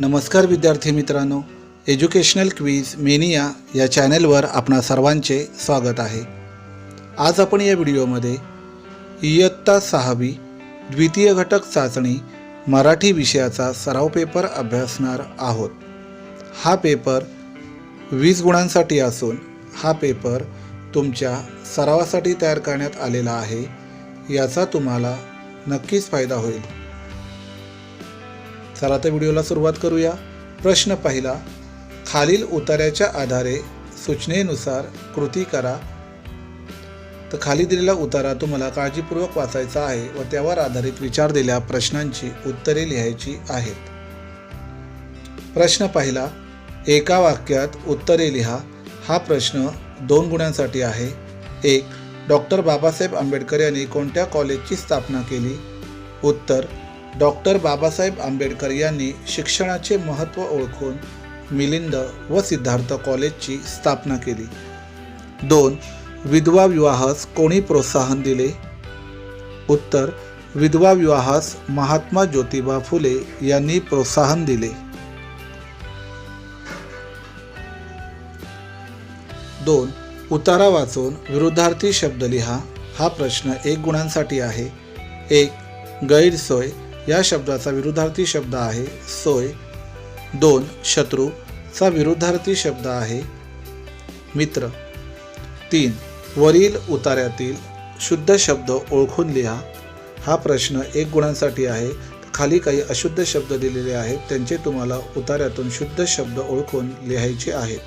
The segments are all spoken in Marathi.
नमस्कार विद्यार्थी मित्रांनो एज्युकेशनल क्वीज मेनिया या चॅनेलवर आपणा सर्वांचे स्वागत आहे. आज आपण या व्हिडिओमध्ये इयत्ता सहावी द्वितीय घटक चाचणी मराठी विषयाचा सराव पेपर अभ्यासणार आहोत. हा पेपर वीस गुणांसाठी असून हा पेपर तुमच्या सरावासाठी तयार करण्यात आलेला आहे याचा तुम्हाला नक्कीच फायदा होईल. चला तर व्हिडिओला सुरुवात करूया. प्रश्न पहिला खालील उतार्याच्या आधारे सूचनेनुसार कृती करा. तर खाली दिलेला उतारा तुम्हाला काळजीपूर्वक वाचायचा आहे व त्यावर आधारित विचार दिल्या प्रश्नांची उत्तरे लिहायची आहेत. प्रश्न पहिला एका वाक्यात उत्तरे लिहा. हा प्रश्न दोन गुणांसाठी आहे. एक डॉक्टर बाबासाहेब आंबेडकर यांनी कोणत्या कॉलेजची स्थापना केली? उत्तर डॉक्टर बाबासाहेब आंबेडकर यांनी शिक्षणाचे महत्त्व ओळखून मिलिंद व सिद्धार्थ कॉलेजची स्थापना केली. दोन विधवा विवाहास कोणी प्रोत्साहन दिले? उत्तर विधवा विवाहास महात्मा ज्योतिबा फुले यांनी प्रोत्साहन दिले. दोन उतारा वाचून विरुद्धार्थी शब्द लिहा हा प्रश्न एक गुणांसाठी आहे. एक गैरसोय या शब्दाचा विरुद्धार्थी शब्द आहे सोय. दोन शत्रू चा विरुद्धार्थी शब्द आहे मित्र. तीन वरील उतार्यातील शुद्ध शब्द ओळखून लिहा. हा प्रश्न एक गुणांसाठी आहे. खाली काही अशुद्ध शब्द दिलेले आहेत. त्यांचे तुम्हाला उतार्यातून शुद्ध शब्द ओळखून लिहायचे आहेत.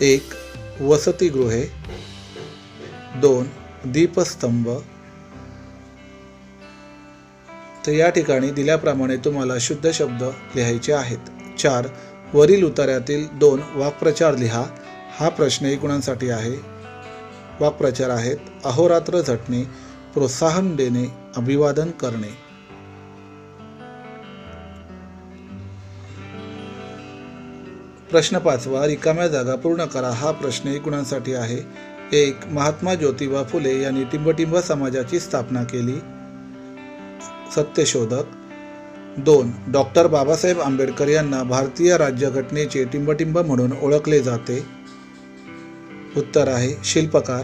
एक वसतिगृहे. दोन दीपस्तंभ. तर या ठिकाणी दिल्याप्रमाणे तुम्हाला शुद्ध शब्द लिहायचे आहेत. चार वरील उतार्यातील दोन वाक्प्रचार लिहा. हा प्रश्न एकूणांसाठी आहे? वाक्प्रचार आहेत. अहोरात्र झटणे प्रोत्साहन देणे अभिवादन करणे. प्रश्न पाचवा रिकाम्या जागा पूर्ण करा. हा प्रश्न एकूणांसाठी आहे? एक महात्मा ज्योतिबा फुले यांनी टिंबटिंब समाजाची स्थापना केली. सत्यशोधक. दोन डॉक्टर बाबासाहेब आंबेडकर यांना भारतीय राज्यघटनेचे टिंबटिंब म्हणून ओळखले जाते. उत्तर आहे शिल्पकार.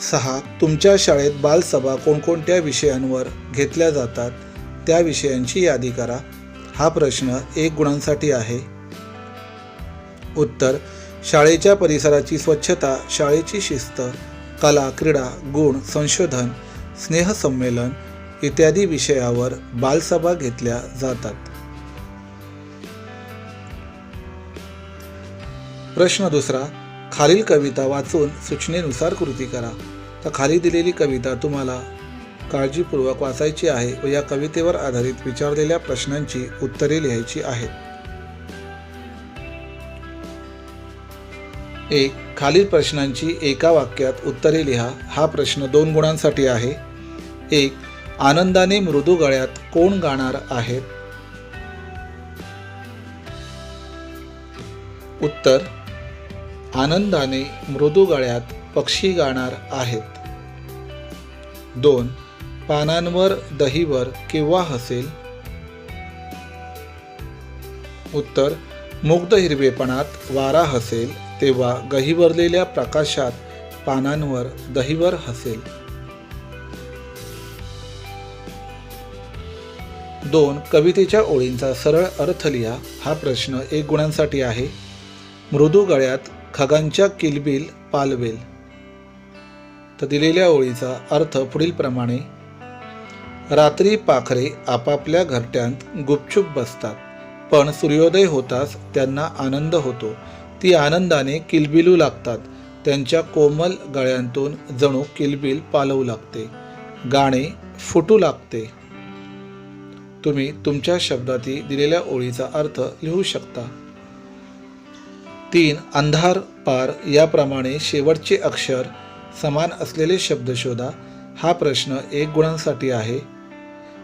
सहा तुमच्या शाळेत बालसभा कोणकोणत्या विषयांवर घेतल्या जातात? त्या विषयांची यादी करा. हा प्रश्न एक गुणांसाठी आहे. उत्तर शाळेच्या परिसराची स्वच्छता शाळेची शिस्त. कला क्रीडा गुण संशोधन स्नेहसंमेलन इत्यादी विषयावर बालसभा घेतल्या जातात. प्रश्न दुसरा खालील कविता वाचून सूचनेनुसार कृती करा. तर खाली दिलेली कविता तुम्हाला काळजीपूर्वक वाचायची आहे व या कवितेवर आधारित विचारलेल्या प्रश्नांची उत्तरे लिहायची आहेत. एक खालील प्रश्नांची एका वाक्यात उत्तरे लिहा. हा प्रश्न दोन गुणांसाठी आहे. एक आनंदाने मृदू गळ्यात कोण गाणार आहेत उत्तर आनंदाने मृदू गळ्यात पक्षी गाणार आहेत. दोन पानांवर दहीवर केव्हा हसेल. उत्तर मुग्ध हिरवेपणात वारा हसेल. तेव्हा गहिवरलेल्या प्रकाशात पानांवर दहीवर हसेल. दोन कवितेच्या ओळींचा सरळ अर्थ लिहा. हा प्रश्न एक गुणांसाठी आहे. मृदू गळ्यात खगांच्या किलबिल पालवेल. तर दिलेल्या ओळीचा अर्थ पुढीलप्रमाणे रात्री पाखरे आपापल्या घरट्यांत गुपचूप बसतात. पण सूर्योदय होताच त्यांना आनंद होतो. ती आनंदाने किलबिलू लागतात. त्यांच्या कोमल गळ्यांतून जणू किलबिल पालवू लागते. गाणे फुटू लागते. तुम्ही तुमच्या शब्दातील दिलेल्या ओळीचा अर्थ लिहू शकता. तीन अंधार पार याप्रमाणे शेवटचे अक्षर समान असलेले शब्द शोधा. हा प्रश्न एक गुणांसाठी आहे.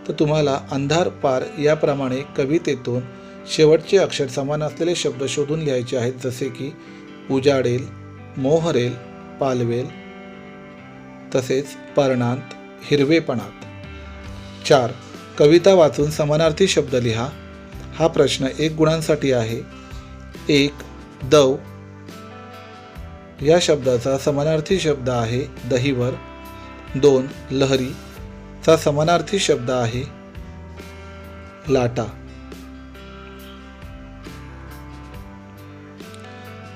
तर तुम्हाला अंधार पार याप्रमाणे कवितेतून शेवटचे अक्षर समान असलेले शब्द शोधून लिहायचे आहेत जसे की उजाडेल मोहरेल पालवेल तसेच पर्णांत हिरवेपणात. चार कविता वाचून समानार्थी शब्द लिहा. हा प्रश्न एक गुणांसाठी आहे. एक दव. या शब्दाचा समानार्थी शब्द आहे दहीवर. दोन लहरीचा समानार्थी शब्द आहे लाटा.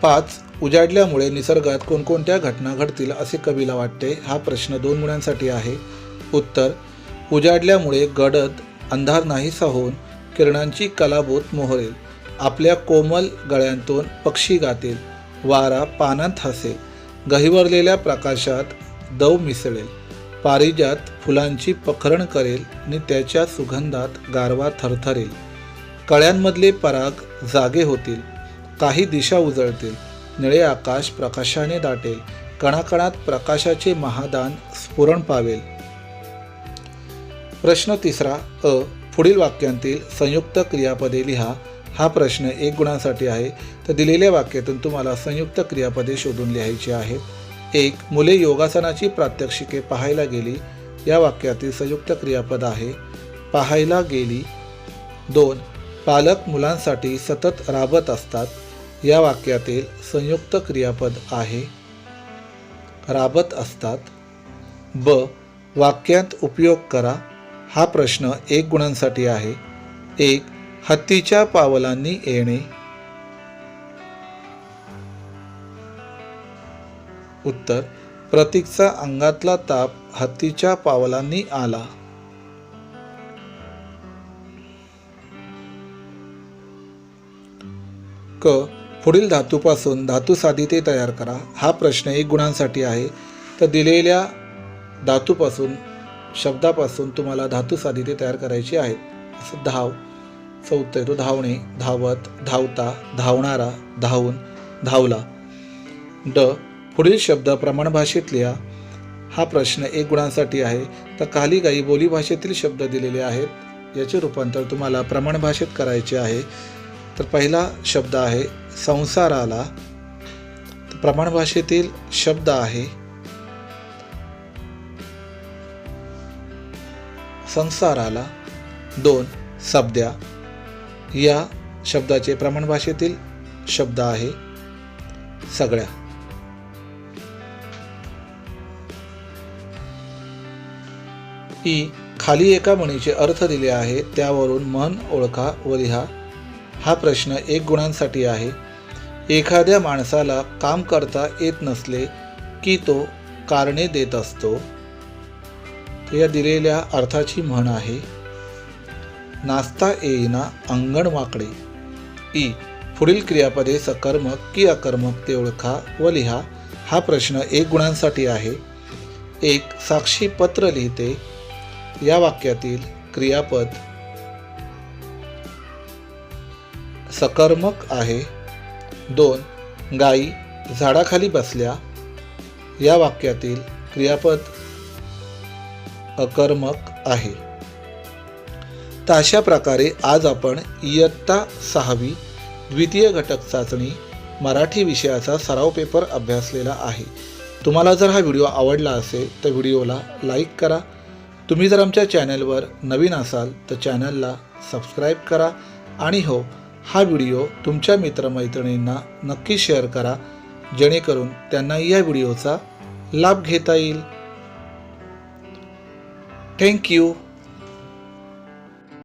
पाच उजाडल्यामुळे निसर्गात कोणकोणत्या घटना घडतील असे कवीला वाटते हा प्रश्न दोन मुलांसाठी आहे. उत्तर उजाडल्यामुळे गडद अंधार नाहीसा होऊन किरणांची कलाबोत मोहरेल. आपल्या कोमल गळ्यांतून पक्षी गातील वारा पानात हसेल. गहिवरलेल्या प्रकाशात दव मिसळेल. पारिजात फुलांची पखरण करेल आणि त्याच्या सुगंधात गारवा थरथरेल. कळ्यांमधले पराग जागे होतील. काही दिशा उजळतील. निळे आकाश प्रकाशाने दाटेल. कणाकणात प्रकाशाचे महादान स्फुरण पावेल. प्रश्न तिसरा अ पुढील वाक्यांतील संयुक्त क्रियापदे लिहा. हा प्रश्न एक गुणांसाठी आहे. तर दिलेल्या वाक्यातून तुम्हाला संयुक्त क्रियापदे शोधून लिहायची आहेत. एक मुले योगासनाची प्रात्यक्षिके पाहायला गेली. या वाक्यातील संयुक्त क्रियापद आहे. पाहायला गेली. दोन पालक मुलांसाठी सतत राबत असतात. या वाक्यातील संयुक्त क्रियापद आहे. राबत असतात. ब. वाक्यात उपयोग करा. हा प्रश्न एक गुणांसाठी आहे. एक. हत्तीच्या पावलांनी येणे. उत्तर. प्रतीकचा अंगातला ताप हत्तीच्या पावलांनी आला. क. पुढील धातूपासून धातू साधिते तयार करा. हा प्रश्न एक गुणांसाठी आहे. तर दिलेल्या धातूपासून शब्दापासून तुम्हाला धातू साधिते तयार करायची आहेत असं धाव चौथं येतो धावणे धावत धावता धावणारा धावून धावला. ड पुढील शब्द प्रमाणभाषेत लिहा हा प्रश्न एक गुणांसाठी आहे. तर खाली काही बोलीभाषेतील शब्द दिलेले आहेत. याचे रूपांतर तुम्हाला प्रमाणभाषेत करायचे आहे. तर पहिला शब्द आहे संसाराला. प्रमाण भाषेतील शब्द आहे संसाराला. दोन सब्द्या या शब्दाचे प्रमाण भाषेतील शब्द आहे सगळ्या. ई खाली एका म्हणीचे अर्थ दिले आहे त्यावरून मन ओळखा व लिहा. हा प्रश्न एक गुणांसाठी आहे. एखाद्या माणसाला काम करता येत नसले की तो कारणे देत असतो. या दिलेल्या अर्थाची म्हण आहे नाचता येईना अंगण वाकडे. ई पुढील क्रियापदे सकर्मक की अकर्मक ते ओळखा व लिहा. हा प्रश्न एक गुणांसाठी आहे. एक साक्षी पत्र लिहिते. या वाक्यातील क्रियापद सकर्मक आहे. दोन गायी झाडाखाली बसल्या. या वाक्यातील क्रियापद अकर्मक आहे. तर अशा प्रकारे आज आपण इयत्ता सहावी द्वितीय घटक चाचणी मराठी विषयाचा सराव पेपर अभ्यासलेला आहे. तुम्हाला जर हा व्हिडिओ आवडला असेल तर व्हिडिओला लाईक करा. तुम्ही जर आमच्या चॅनलवर नवीन असाल तर चॅनलला सबस्क्राईब करा. आणि हो हा व्हिडिओ तुमच्या मित्रमैत्रिणींना नक्की शेअर करा जेणेकरून त्यांना या व्हिडिओचा लाभ घेता येईल. थँक्यू